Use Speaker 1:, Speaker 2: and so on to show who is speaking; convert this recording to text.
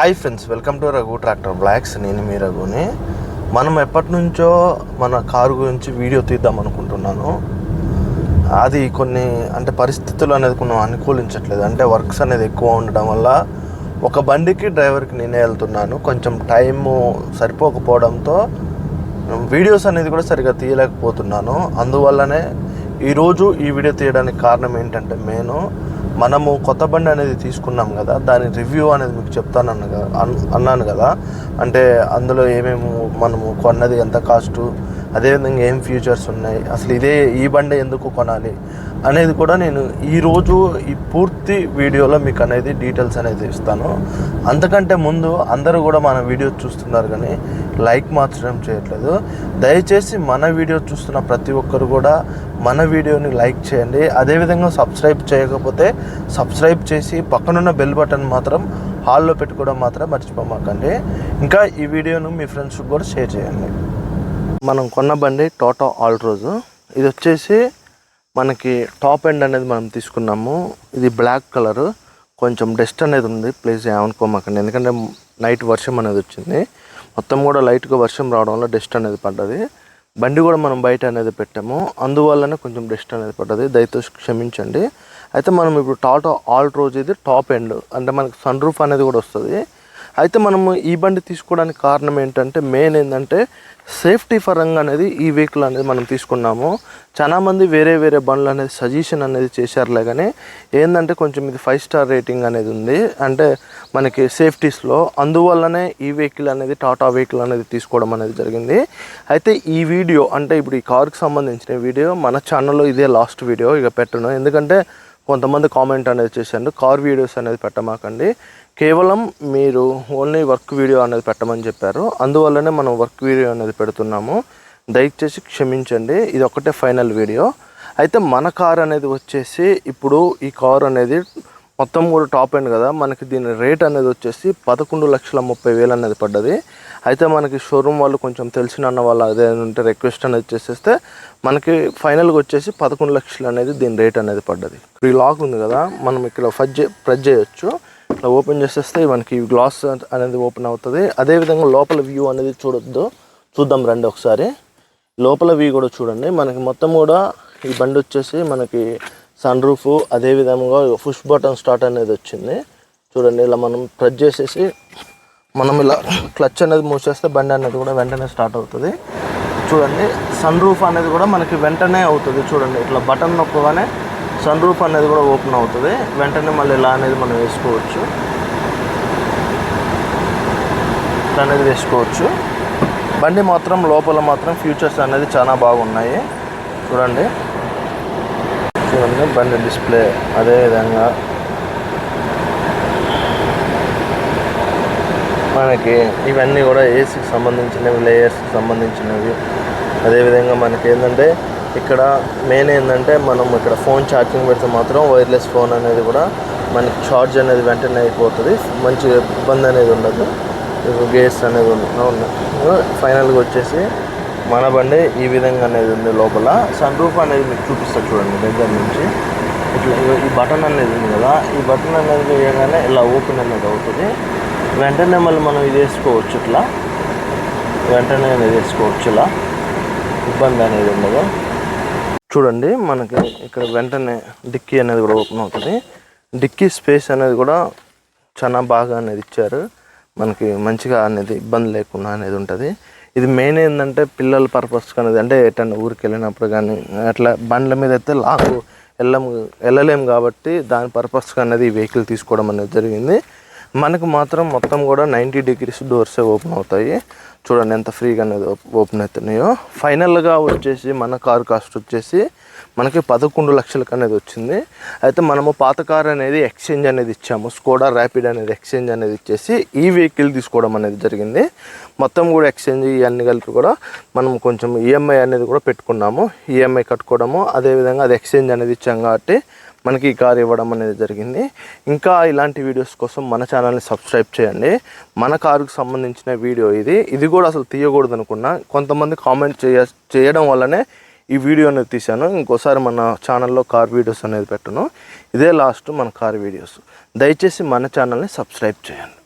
Speaker 1: Hi friends welcome to Raghu tractor blogs నేను మీ రఘుని. మనం ఎప్పటి నుంచో మన కారు గురించి వీడియో తీద్దాం అనుకుంటున్నాను. అది కొన్ని అంటే పరిస్థితులు అనేది కొన్ని అనుకూలించట్లేదు. అంటే వర్క్స్ అనేది ఎక్కువ ఉండడం వల్ల ఒక బండికి డ్రైవర్కి నేనే వెళ్తున్నాను. కొంచెం టైము సరిపోకపోవడంతో వీడియోస్ అనేది కూడా సరిగా తీయలేకపోతున్నాను. అందువల్లనే ఈరోజు ఈ వీడియో తీయడానికి కారణం ఏంటంటే నేను మనము కొత్త బండి అనేది తీసుకున్నాం కదా దాని రివ్యూ అనేది మీకు చెప్తాను అన్న అన్నాను కదా. అంటే అందులో ఏమేమి మనము కొన్నది ఎంత కాస్టు అదేవిధంగా ఏం ఫ్యూచర్స్ ఉన్నాయి? అసలు ఇదే ఈ బండి ఎందుకు కొనాలి? అనేది కూడా నేను ఈరోజు ఈ పూర్తి వీడియోలో మీకు అనేది డీటెయిల్స్ అనేది ఇస్తాను. అంతకంటే ముందు అందరూ కూడా మన వీడియో చూస్తున్నారు కానీ లైక్ మాత్రం చేయట్లేదు. దయచేసి మన వీడియో చూస్తున్న ప్రతి ఒక్కరు కూడా మన వీడియోని లైక్ చేయండి. అదేవిధంగా సబ్స్క్రైబ్ చేయకపోతే సబ్స్క్రైబ్ చేసి పక్కనున్న బెల్ బటన్ మాత్రం హాల్లో పెట్టుకోవడం మాత్రం మర్చిపోమాకండి. ఇంకా ఈ వీడియోను మీ ఫ్రెండ్స్కి కూడా షేర్ చేయండి. మనం కొన్న బండి టోటో ఆల్ట్రోజు ఇది వచ్చేసి మనకి టాప్ ఎండ్ అనేది మనం తీసుకున్నాము. ఇది బ్లాక్ కలర్. కొంచెం డస్ట్ అనేది ఉంది. ప్లీజ్ ఏమనుకోమాకండి. ఎందుకంటే నైట్ వర్షం అనేది వచ్చింది. మొత్తం కూడా లైట్గా వర్షం రావడం వల్ల డస్ట్ అనేది పడ్డది. బండి కూడా మనం బయట అనేది పెట్టాము. అందువల్లనే కొంచెం డస్ట్ అనేది పడ్డది. దయచేసి క్షమించండి. అయితే మనం ఇప్పుడు టాటో ఆల్ట్రోజ్ ఇది టాప్ ఎండ్. అంటే మనకి సన్ రూఫ్ అనేది కూడా వస్తుంది. అయితే మనము ఈ బండి తీసుకోవడానికి కారణం ఏంటంటే మెయిన్ ఏంటంటే సేఫ్టీ పరంగా అనేది ఈ వెహికల్ అనేది మనం తీసుకున్నాము. చాలామంది వేరే వేరే బండ్లు అనేది సజెషన్ అనేది చేశారులే కానీ ఏంటంటే కొంచెం ఇది ఫైవ్ స్టార్ రేటింగ్ అనేది ఉంది. అంటే మనకి సేఫ్టీస్లో అందువల్లనే ఈ వెహికల్ అనేది టాటా వెహికల్ అనేది తీసుకోవడం అనేది జరిగింది. అయితే ఈ వీడియో అంటే ఇప్పుడు ఈ కార్కి సంబంధించిన వీడియో మన ఛానల్లో ఇదే లాస్ట్ వీడియో ఇక పెట్టను. ఎందుకంటే కొంతమంది కామెంట్ అనేది చేశారు. కార్ వీడియోస్ అనేది పెట్టమాకండి. కేవలం మీరు ఓన్లీ వర్క్ వీడియో అనేది పెట్టమని చెప్పారు. అందువల్లనే మనం వర్క్ వీడియో అనేది పెడుతున్నాము. దయచేసి క్షమించండి. ఇది ఒకటే ఫైనల్ వీడియో అయితే మన కార్ అనేది వచ్చేసి ఇప్పుడు ఈ కార్ అనేది మొత్తం కూడా టాప్ ఎండ్ కదా. మనకి దీని రేట్ అనేది వచ్చేసి పదకొండు లక్షల ముప్పై వేలు అనేది పడ్డది. అయితే మనకి షోరూమ్ వాళ్ళు కొంచెం తెలిసిన అన్న వాళ్ళు అదే ఉంటే రిక్వెస్ట్ అనేది చేసేస్తే మనకి ఫైనల్గా వచ్చేసి పదకొండు లక్షలు అనేది దీని రేట్ అనేది పడ్డది. ఈ లాక్ ఉంది కదా మనం ఇక్కడ ఫజ్ ప్రెజ్ చేయొచ్చు. ఇట్లా ఓపెన్ చేసేస్తే మనకి గ్లాస్ అనేది ఓపెన్ అవుతుంది. అదేవిధంగా లోపల వ్యూ అనేది చూడొద్దు. చూద్దాం రండి ఒకసారి. లోపల వ్యూ కూడా చూడండి. మనకి మొత్తం కూడా ఈ బండి వచ్చేసి మనకి సన్ రూఫ్ అదేవిధంగా పుష్ బటన్ స్టార్ట్ అనేది వచ్చింది. చూడండి ఇలా మనం ప్రెస్ చేసేసి మనం ఇలా క్లచ్ అనేది మూసేస్తే బండి అనేది కూడా వెంటనే స్టార్ట్ అవుతుంది. చూడండి సన్ రూఫ్ అనేది కూడా మనకి వెంటనే అవుతుంది. చూడండి ఇట్లా బటన్ నొక్కగానే సన్ రూఫ్ అనేది కూడా ఓపెన్ అవుతుంది. వెంటనే మళ్ళీ ఇలా అనేది మనం వేసుకోవచ్చు. ఇట్లా అనేది వేసుకోవచ్చు. బండి మాత్రం లోపల మాత్రం ఫ్యూచర్స్ అనేది చాలా బాగున్నాయి. చూడండి. చూడండి బండి డిస్ప్లే అదేవిధంగా మనకి ఇవన్నీ కూడా ఏసీకి సంబంధించినవి లేయర్స్కి సంబంధించినవి. అదేవిధంగా మనకి ఏంటంటే ఇక్కడ మెయిన్ ఏంటంటే మనం ఇక్కడ ఫోన్ ఛార్జింగ్ పెడితే మాత్రం వైర్లెస్ ఫోన్ అనేది కూడా మనకి ఛార్జ్ అనేది వెంటనే అయిపోతుంది. మంచి ఇబ్బంది అనేది ఉండదు. గేస్ అనేది అవును ఫైనల్గా వచ్చేసి మన బండి ఈ విధంగా అనేది ఉంది లోపల. సన్ రూఫ్ అనేది మీకు చూపిస్తారు చూడండి దగ్గర నుంచి. ఇట్లా ఈ బటన్ అనేది ఉంది కదా ఈ బటన్ అనేది వేయగానే ఇలా ఓపెన్ అనేది అవుతుంది. వెంటనే మళ్ళీ మనం ఇది వేసుకోవచ్చు ఇట్లా. వెంటనే అనేది వేసుకోవచ్చు ఇలా. ఇబ్బంది అనేది ఉండదు. చూడండి మనకి ఇక్కడ వెంటనే డిక్కీ అనేది కూడా ఓపెన్ అవుతుంది. డిక్కీ స్పేస్ అనేది కూడా చాలా బాగా అనేది ఇచ్చారు. మనకి మంచిగా అనేది ఇబ్బంది లేకుండా అనేది ఉంటుంది. ఇది మెయిన్ ఏంటంటే పిల్లల పర్పస్ అనేది అంటే ఎటన్నా ఊరికి వెళ్ళినప్పుడు కానీ అట్లా బండ్ల మీద అయితే లాగు వెళ్ళము వెళ్ళలేము కాబట్టి దాని పర్పస్ అనేది ఈ వెహికల్ తీసుకోవడం అనేది జరిగింది. మనకు మాత్రం మొత్తం కూడా నైంటీ డిగ్రీస్ డోర్సే ఓపెన్ అవుతాయి. చూడండి ఎంత ఫ్రీగా అనేది ఓపెన్ అవుతున్నాయో. ఫైనల్గా వచ్చేసి మన కారు కాస్ట్ వచ్చేసి మనకి పదకొండు లక్షలకు అనేది వచ్చింది. అయితే మనము పాత కార్ అనేది ఎక్స్చేంజ్ అనేది ఇచ్చాము. స్కోడా ర్యాపిడ్ అనేది ఎక్స్చేంజ్ అనేది ఇచ్చేసి ఈ వెహికల్ తీసుకోవడం అనేది జరిగింది. మొత్తం కూడా ఎక్స్చేంజ్ ఇవన్నీ కలిపి కూడా మనం కొంచెం ఈఎంఐ అనేది కూడా పెట్టుకున్నాము. ఈఎంఐ కట్టుకోవడము అదేవిధంగా అది ఎక్స్చేంజ్ అనేది ఇచ్చాం కాబట్టి మనకి ఈ కార్ ఇవ్వడం అనేది జరిగింది. ఇంకా ఇలాంటి వీడియోస్ కోసం మన ఛానల్ని సబ్స్క్రైబ్ చేయండి. మన కారుకు సంబంధించిన వీడియో ఇది. ఇది కూడా అసలు తీయకూడదు అనుకున్నా కొంతమంది కామెంట్ చేయ చేయడం వల్లనే ఈ వీడియో అనేది తీశాను. ఇంకోసారి మన ఛానల్లో కార్ వీడియోస్ అనేది పెట్టను. ఇదే లాస్ట్ మన కార్ వీడియోస్. దయచేసి మన ఛానల్ని సబ్స్క్రైబ్ చేయండి.